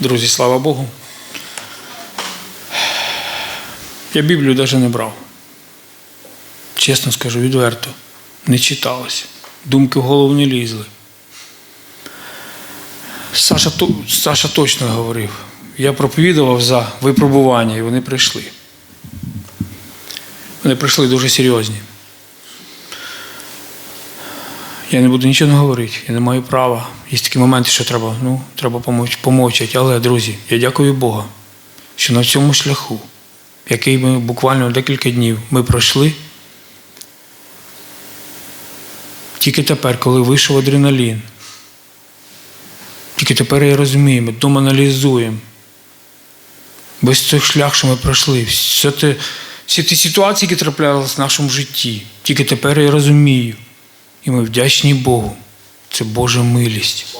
Друзі, слава Богу. Я Біблію навіть не брав. Чесно скажу, відверто. Не читалося. Думки в голову не лізли. Саша, Саша точно говорив. Я проповідував за випробування, і вони прийшли. Вони прийшли дуже серйозні. Я не буду нічого говорити, я не маю права. Є такі моменти, що треба, ну, треба помовчати. Але, друзі, я дякую Богу, що на цьому шляху, який ми буквально декілька днів ми пройшли, тільки тепер, коли вийшов адреналін, тільки тепер я розумію, ми вдома аналізуємо. Весь той шлях, що ми пройшли, все те, всі ті ситуації, які траплялися в нашому житті, тільки тепер я розумію. І ми вдячні Богу. Це Божа милість.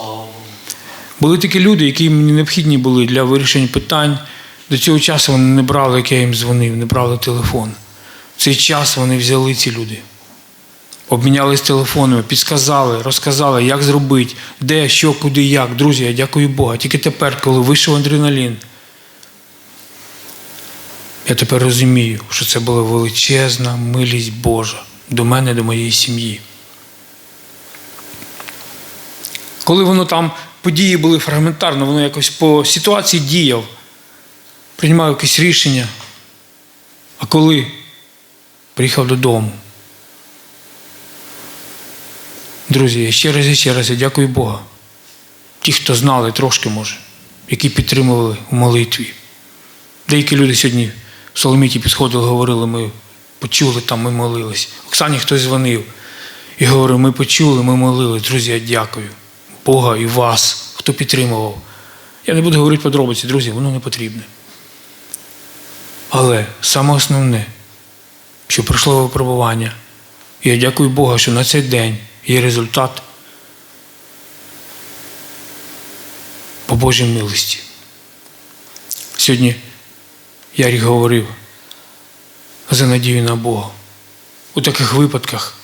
Були такі люди, які мені необхідні були для вирішення питань. До цього часу вони не брали, як я їм дзвонив, не брали телефон. В цей час вони взяли ці люди. Обмінялись телефонами, підсказали, розказали, як зробити, де, що, куди, як. Друзі, я дякую Богу. Тільки тепер, коли вийшов адреналін, я тепер розумію, що це була величезна милість Божа до мене, до моєї сім'ї. Коли воно там події були фрагментарно, воно якось по ситуації діяв, приймав якесь рішення. А коли приїхав додому. Друзі, я ще раз і ще раз я дякую Богу. Ті, хто знали трошки, може, які підтримували у молитві. Деякі люди сьогодні в Соломіті підходили, говорили, ми почули там, ми молились. Оксані хтось дзвонив і говорив, ми почули, ми молились. Друзі, я дякую. Бога і вас, хто підтримував. Я не буду говорити подробиці, друзі, воно не потрібне. Але саме основне, що пройшло випробування, я дякую Богу, що на цей день є результат по Божій милості. Сьогодні Ярік говорив за надію на Бога. У таких випадках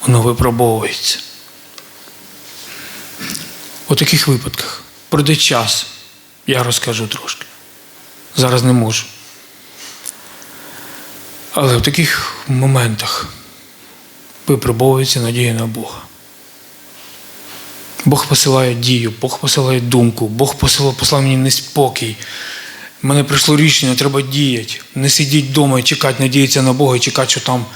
воно випробовується. У таких випадках пройде час, я розкажу трошки. Зараз не можу. Але в таких моментах випробовується надія на Бога. Бог посилає дію, Бог посилає думку, Бог посилав, послав мені неспокій. Мене прийшло рішення, треба діяти. Не сидіти вдома і чекати, надіятися на Бога і чекати, що там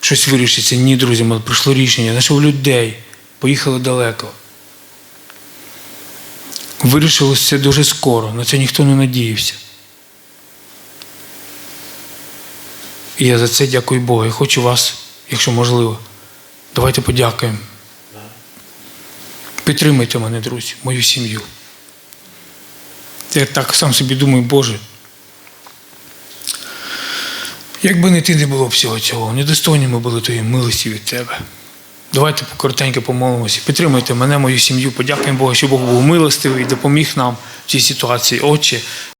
щось вирішиться. Ні, друзі, мене прийшло рішення. Знайшов людей, поїхали далеко. Вирішилося це дуже скоро, на це ніхто не надіявся. І я за це дякую Богу. Я хочу вас, якщо можливо, давайте подякуємо. Підтримайте мене, друзі, мою сім'ю. Я так сам собі думаю, Боже. Якби не ти не було б всього цього, недостойні ми були тої милості від тебе. Давайте коротенько помолимося. Підтримуйте мене, мою сім'ю. Подякуємо Богу, що Бог був милостивий і допоміг нам в цій ситуації. Отче,